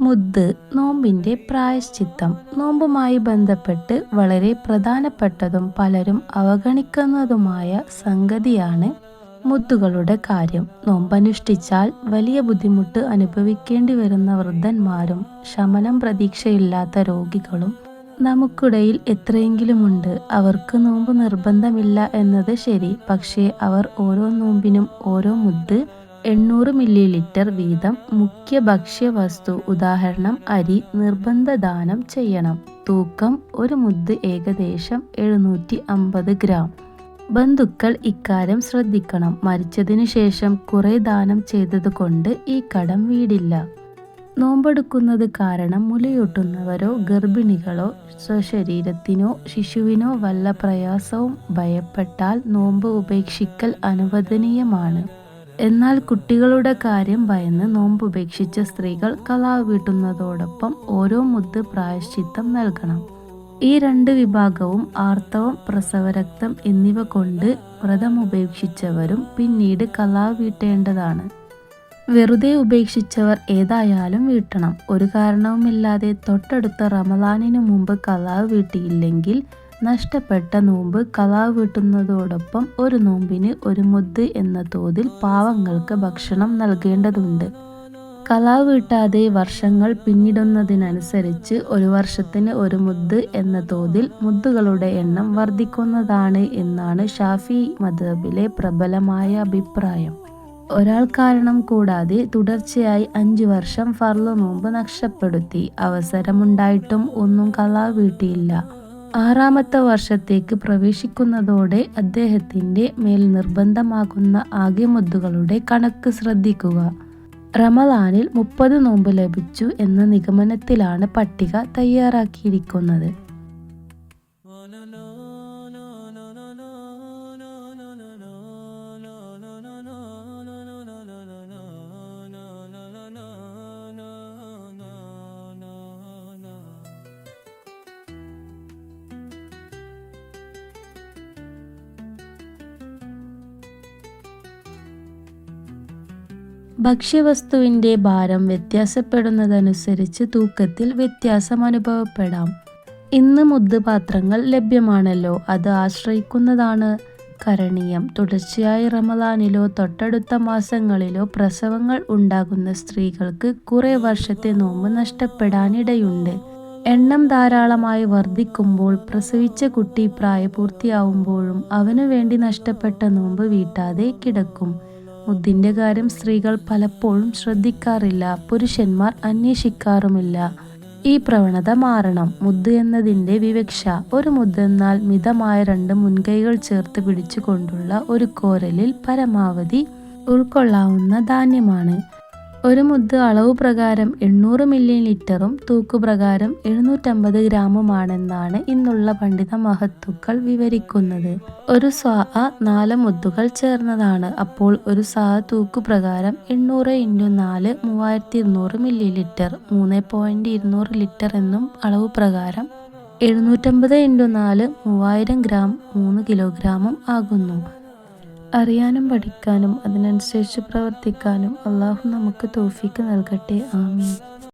മുദ് നോമ്പിന്റെ പ്രായശ്ചിത്തം. നോമ്പുമായി ബന്ധപ്പെട്ട് വളരെ പ്രധാനപ്പെട്ടതും പലരും അവഗണിക്കുന്നതുമായ സംഗതിയാണ് മുത്തുകളുടെ കാര്യം. നോമ്പനുഷ്ഠിച്ചാൽ വലിയ ബുദ്ധിമുട്ട് അനുഭവിക്കേണ്ടി വരുന്ന വൃദ്ധന്മാരും ശമനം പ്രതീക്ഷയില്ലാത്ത രോഗികളും നമുക്കിടയിൽ എത്രയെങ്കിലുമുണ്ട്. അവർക്ക് നോമ്പ് നിർബന്ധമില്ല എന്നത് ശരി. പക്ഷേ അവർ ഓരോ നോമ്പിനും ഓരോ മുദ്ദ് എണ്ണൂറ് മില്ലി ലിറ്റർ വീതം മുഖ്യ ഭക്ഷ്യവസ്തു ഉദാഹരണം അരി നിർബന്ധ ദാനം ചെയ്യണം. തൂക്കം ഒരു മുദ്ദ് ഏകദേശം എഴുന്നൂറ്റി അമ്പത് ഗ്രാം. ബന്ധുക്കൾ ഇക്കാര്യം ശ്രദ്ധിക്കണം. മരിച്ചതിനു ശേഷം കുറെ ദാനം ചെയ്തതുകൊണ്ട് ഈ കടം വീടില്ല. നോമ്പെടുക്കുന്നത് കാരണം മുലയൂട്ടുന്നവരോ ഗർഭിണികളോ സ്വശരീരത്തിനോ ശിശുവിനോ വല്ല പ്രയാസവും ഭയപ്പെട്ടാൽ നോമ്പ് ഉപേക്ഷിക്കൽ അനുവദനീയമാണ്. എന്നാൽ കുട്ടികളുടെ കാര്യം ഭയന്ന് നോമ്പ് ഉപേക്ഷിച്ച സ്ത്രീകൾ കലാവ് വീട്ടുന്നതോടൊപ്പം ഓരോ മുത്ത് പ്രായശ്ചിത്തം നൽകണം. ഈ രണ്ട് വിഭാഗവും ആർത്തവം പ്രസവരക്തം എന്നിവ കൊണ്ട് വ്രതം ഉപേക്ഷിച്ചവരും പിന്നീട് കലാവ് വീട്ടേണ്ടതാണ് വെറുതെ ഉപേക്ഷിച്ചവർ ഏതായാലും വീട്ടണം. ഒരു കാരണവുമില്ലാതെ തൊട്ടടുത്ത റമലാനിനു മുമ്പ് കലാവ് വീട്ടിയില്ലെങ്കിൽ നഷ്ടപ്പെട്ട നോമ്പ് കലാവ് വീട്ടുന്നതോടൊപ്പം ഒരു നോമ്പിന് ഒരു മുദ്ദ് എന്ന തോതിൽ പാവങ്ങൾക്ക് ഭക്ഷണം നൽകേണ്ടതുണ്ട്. കലാവ് വീട്ടാതെ വർഷങ്ങൾ പിന്നിടുന്നതിനനുസരിച്ച് ഒരു വർഷത്തിന് ഒരു മുദ്ദ് എന്ന തോതിൽ മുദ്ദുകളുടെ എണ്ണം വർദ്ധിക്കുന്നതാണ് എന്നാണ് ഷാഫി മദബിലെ പ്രബലമായ അഭിപ്രായം. ഒരാൾ കാരണം കൂടാതെ തുടർച്ചയായി അഞ്ചു വർഷം ഫർളു നോമ്പ് നഷ്ടപ്പെടുത്തി അവസരമുണ്ടായിട്ടും ഒന്നും കലാവ് വീട്ടിയില്ല ആറാമത്തെ വർഷത്തേക്ക് പ്രവേശിക്കുന്നതോടെ അദ്ദേഹത്തിന്റെ മേൽ നിർബന്ധമാകുന്ന ആകെ മുദ്ദുകളുടെ കണക്ക് ശ്രദ്ധിക്കുക. റമദാനിൽ മുപ്പത് നോമ്പ് ലഭിച്ചു എന്ന നിഗമനത്തിലാണ് പട്ടിക തയ്യാറാക്കിയിരിക്കുന്നത്. ഭക്ഷ്യവസ്തുവിന്റെ ഭാരം വ്യത്യാസപ്പെടുന്നതനുസരിച്ച് തൂക്കത്തിൽ വ്യത്യാസം അനുഭവപ്പെടാം. ഇന്ന് മുദ്ദപാത്രങ്ങൾ ലഭ്യമാണല്ലോ അത് ആശ്രയിക്കുന്നതാണ് കരണീയം. തുടർച്ചയായി റമദാനിലോ തൊട്ടടുത്ത മാസങ്ങളിലോ പ്രസവങ്ങൾ ഉണ്ടാകുന്ന സ്ത്രീകൾക്ക് കുറേ വർഷത്തെ നോമ്പ് നഷ്ടപ്പെടാനിടയുണ്ട്. എണ്ണം ധാരാളമായി വർദ്ധിക്കുമ്പോൾ പ്രസവിച്ച കുട്ടി പ്രായപൂർത്തിയാവുമ്പോഴും അവനു വേണ്ടി നഷ്ടപ്പെട്ട നോമ്പ് വീട്ടാതെ കിടക്കും. മുദ്ദിന്റെ കാര്യം സ്ത്രീകൾ പലപ്പോഴും ശ്രദ്ധിക്കാറില്ല പുരുഷന്മാർ അന്വേഷിക്കാറുമില്ല. ഈ പ്രവണത മാറണം. മുദ് എന്നതിന്റെ വിവക്ഷ. ഒരു മുദ് എന്നാൽ മിതമായ രണ്ട് മുൻകൈകൾ ചേർത്ത് പിടിച്ചുകൊണ്ടുള്ള ഒരു കോരലിൽ പരമാവധി ഉൾക്കൊള്ളാവുന്ന ധാന്യമാണ്. ഒരു മുദ്ദ് അളവ് പ്രകാരം എണ്ണൂറ് മില്ലി ലിറ്ററും തൂക്കുപ്രകാരം എഴുന്നൂറ്റമ്പത് ഗ്രാമുമാണെന്നാണ് ഇന്നുള്ള പണ്ഡിത മഹത്തുക്കൾ വിവരിക്കുന്നത്. ഒരു സ്വാ നാല് മുദ്ദുകൾ ചേർന്നതാണ്. അപ്പോൾ ഒരു സാ തൂക്കുപ്രകാരം എണ്ണൂറ് ഇന്റു നാല് മൂവായിരത്തി ഇരുന്നൂറ് മില്ലി ലിറ്റർ മൂന്ന് പോയിന്റ് ഇരുന്നൂറ് ലിറ്റർ എന്നും അളവ് പ്രകാരം എഴുന്നൂറ്റമ്പത് ഇന്റു നാല് മൂവായിരം ഗ്രാം മൂന്ന് കിലോഗ്രാമും ആകുന്നു. അറിയാനും പഠിക്കാനും അതിനനുസരിച്ച് പ്രവർത്തിക്കാനും അള്ളാഹു നമുക്ക് തോഫിക്ക് നൽകട്ടെ. ആമീൻ.